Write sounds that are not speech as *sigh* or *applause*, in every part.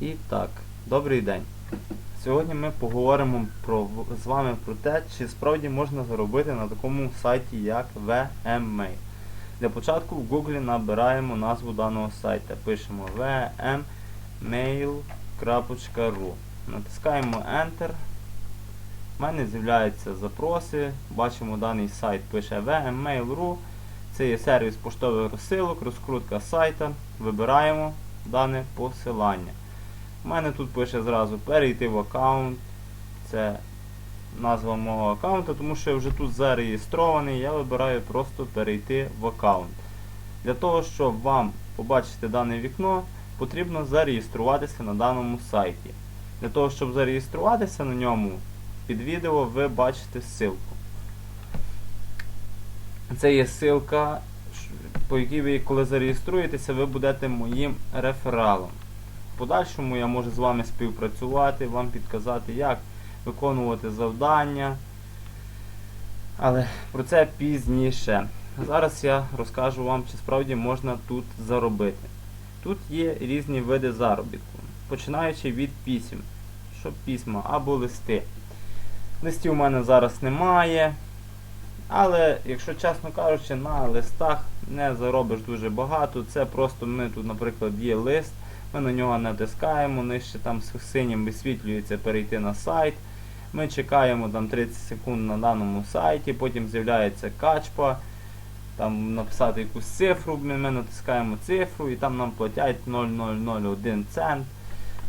І так, добрий день. Сьогодні ми поговоримо про, з вами про те, чи справді можна заробити на такому сайті, як VMmail. Для початку в Google набираємо назву даного сайту. Пишемо vmmail.ru. Натискаємо Enter. У мене з'являються запроси. Бачимо даний сайт пише vmmail.ru. Це є сервіс поштових розсилок, розкрутка сайта. Вибираємо дане посилання. У мене тут пише зразу перейти в аккаунт. Це назва мого аккаунту, тому що я вже тут зареєстрований, я вибираю просто перейти в аккаунт. Для того, щоб вам побачити дане вікно, потрібно зареєструватися на даному сайті. Для того, щоб зареєструватися на ньому, під відео ви бачите ссылку. Це є ссылка, по якій ви, коли зареєструєтеся, ви будете моїм рефералом. Подальшому я можу з вами співпрацювати, вам підказати, як виконувати завдання. Але про це пізніше. Зараз я розкажу вам, чи справді можна тут заробити. Тут є різні види заробітку, починаючи від писем. Що письма або листи. Листів у мене зараз немає. Але, якщо чесно кажучи, на листах не заробиш дуже багато. Це просто ми тут, наприклад, є лист, ми на нього натискаємо, нижче там синім висвітлюється перейти на сайт. Ми чекаємо там 30 секунд на даному сайті, потім з'являється качпа, там написати якусь цифру, ми натискаємо цифру і там нам платять 0,001 цент.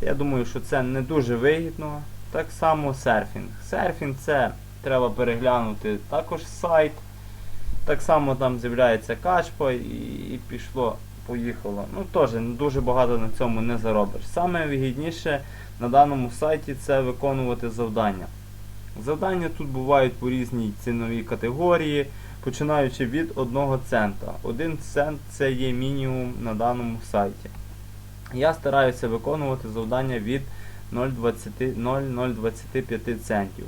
Я думаю, що це не дуже вигідно. Так само серфінг. Серфінг це треба переглянути також сайт. Так само там з'являється качпа і, і пішло, поїхало. Ну теж дуже багато на цьому не заробиш. Саме вигідніше на даному сайті це виконувати завдання. Завдання тут бувають по різній ціновій категорії, починаючи від 1 цента. 1 цент це є мінімум на даному сайті. Я стараюся виконувати завдання від 0,25 центів.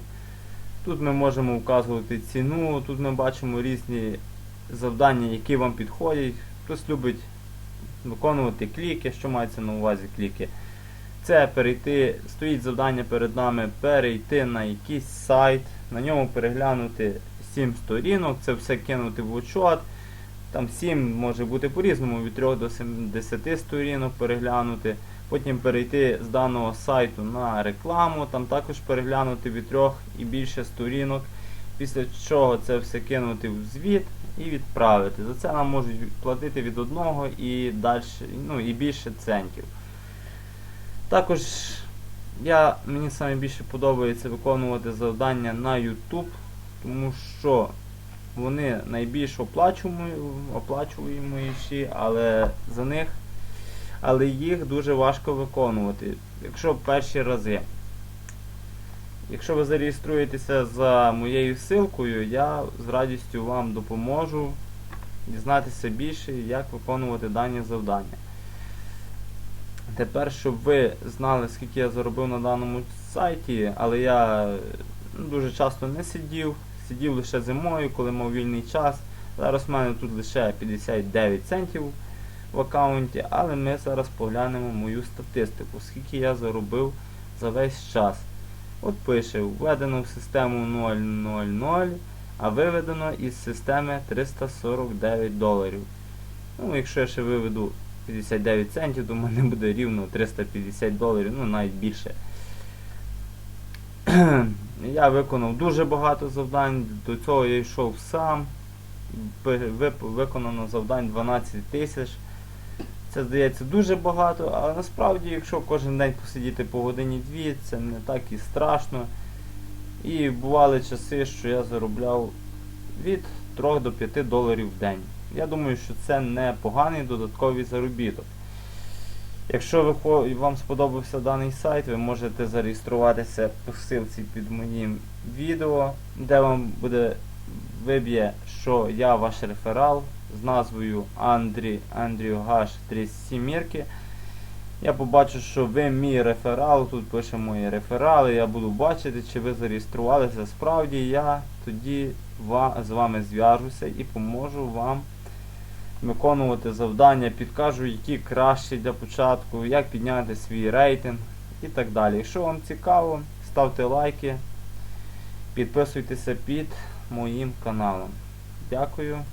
Тут ми можемо вказувати ціну, тут ми бачимо різні завдання, які вам підходять. Хтось любить виконувати кліки, що мається на увазі кліки. Це перейти, стоїть завдання перед нами перейти на якийсь сайт, на ньому переглянути 7 сторінок, це все кинути в учет. Там 7 може бути по-різному, від 3 до 10 сторінок переглянути. Потім перейти з даного сайту на рекламу, там також переглянути від 3 і більше сторінок. Після чого це все кинути в звіт і відправити. За це нам можуть платити від 1 і далі, ну, і більше центів. Також я, мені саме більше подобається виконувати завдання на YouTube, тому що вони найбільш оплачуєміші, але за них, але їх дуже важко виконувати, якщо перші рази. Якщо ви зареєструєтеся за моєю ссылкою, я з радістю вам допоможу дізнатися більше, як виконувати дані завдання. Тепер, щоб ви знали, скільки я заробив на даному сайті, але я ну, дуже часто не сидів, сидів лише зимою, коли мав вільний час. Зараз в мене тут лише 59 центів в аккаунті, але ми зараз поглянемо мою статистику, скільки я заробив за весь час. От пише, введено в систему 000, а виведено із системи 349 доларів. Ну, якщо я ще виведу 59 центів, то в мене буде рівно 350 доларів, ну навіть більше. *clears throat* Я виконав дуже багато завдань, до цього я йшов сам. Виконано завдань 12 тисяч. Це здається дуже багато, але насправді, якщо кожен день посидіти по годині-дві, це не так і страшно. І бували часи, що я заробляв від 3 до 5 доларів в день. Я думаю, що це не поганий додатковий заробіток. Якщо ви, вам сподобався даний сайт, ви можете зареєструватися по ссылці під моїм відео, де вам буде виб'є, що я ваш реферал з назвою Андрій Андрію Гаш 37 Я побачу, що ви мій реферал, тут пише мої реферали, я буду бачити, чи ви зареєструвалися. Справді я тоді з вами зв'яжуся і поможу вам виконувати завдання, підкажу, які кращі для початку, як підняти свій рейтинг і так далі. Якщо вам цікаво, ставте лайки, підписуйтеся під моїм каналом. Дякую